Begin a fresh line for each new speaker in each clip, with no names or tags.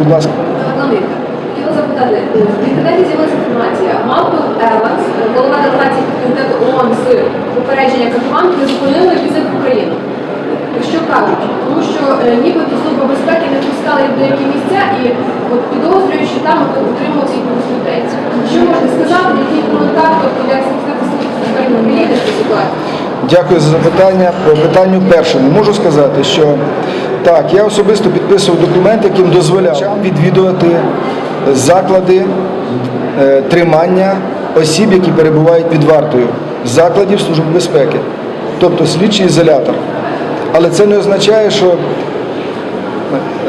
Будь ласка.
Хотіла запитати, в інтернеті з'явилася інформація. Малкольм Еванс, голова делегації комітету ООН з попередження катувань, не зупинили візит в Україну. Що кажуть? Тому що е, нібито служба безпеки не пускали в деякі місця і от підозрюють, що там от утримувався якихось людей. Що можете сказати, який коментар, тобто як?
Дякую за запитання. По питанню першому можу сказати, що так, я особисто підписував документ, яким дозволяв відвідувати заклади е, тримання осіб, які перебувають під вартою, закладів Служби безпеки, тобто слідчий ізолятор. Але це не означає, що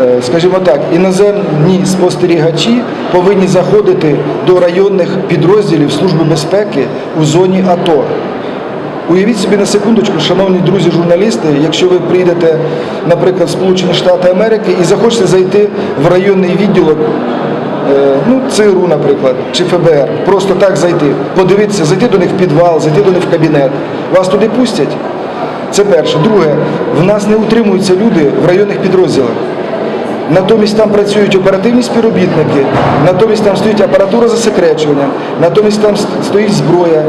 е, скажімо так, іноземні спостерігачі повинні заходити до районних підрозділів Служби безпеки у зоні АТО. Уявіть собі на секундочку, шановні друзі журналісти, якщо ви приїдете, наприклад, в Сполучені Штати Америки і захочете зайти в районний відділок, е, ну, ЦРУ, наприклад, чи ФБР, просто так зайти, подивитися, зайти до них в підвал, зайти до них в кабінет. Вас туди пустять? Це перше. Друге, в нас не утримуються люди в районних підрозділах. Натомість там працюють оперативні співробітники, натомість там стоїть апаратура засекречування, натомість там стоїть зброя,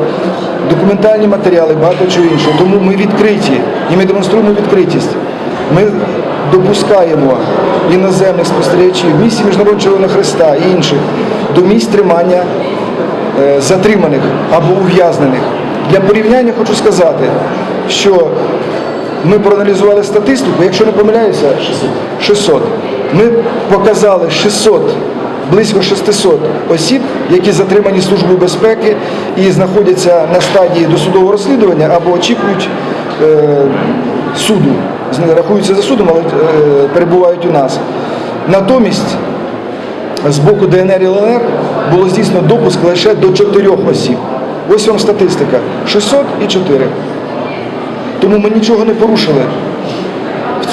документальні матеріали, багато чого іншого. Тому ми відкриті і ми демонструємо відкритість. Ми допускаємо іноземних спостерігачів, місії Міжнародного Червоного Христа і інших до місць тримання е, затриманих або ув'язнених. Для порівняння хочу сказати, що ми проаналізували статистику, якщо не помиляюся, 600. Ми показали 600, близько 600 осіб, які затримані Службою безпеки і знаходяться на стадії досудового розслідування або очікують е, суду. Рахуються за судом, але е, перебувають у нас. Натомість з боку ДНР і ЛНР було здійснено допуск лише до 4 осіб. Ось вам статистика. 600 і 4. Тому ми нічого не порушили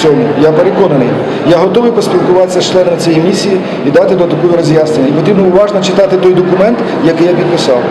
цьому. Я переконаний. Я готовий поспілкуватися з членами цієї місії і дати додаткові роз'яснення. І потрібно уважно читати той документ, який я підписав.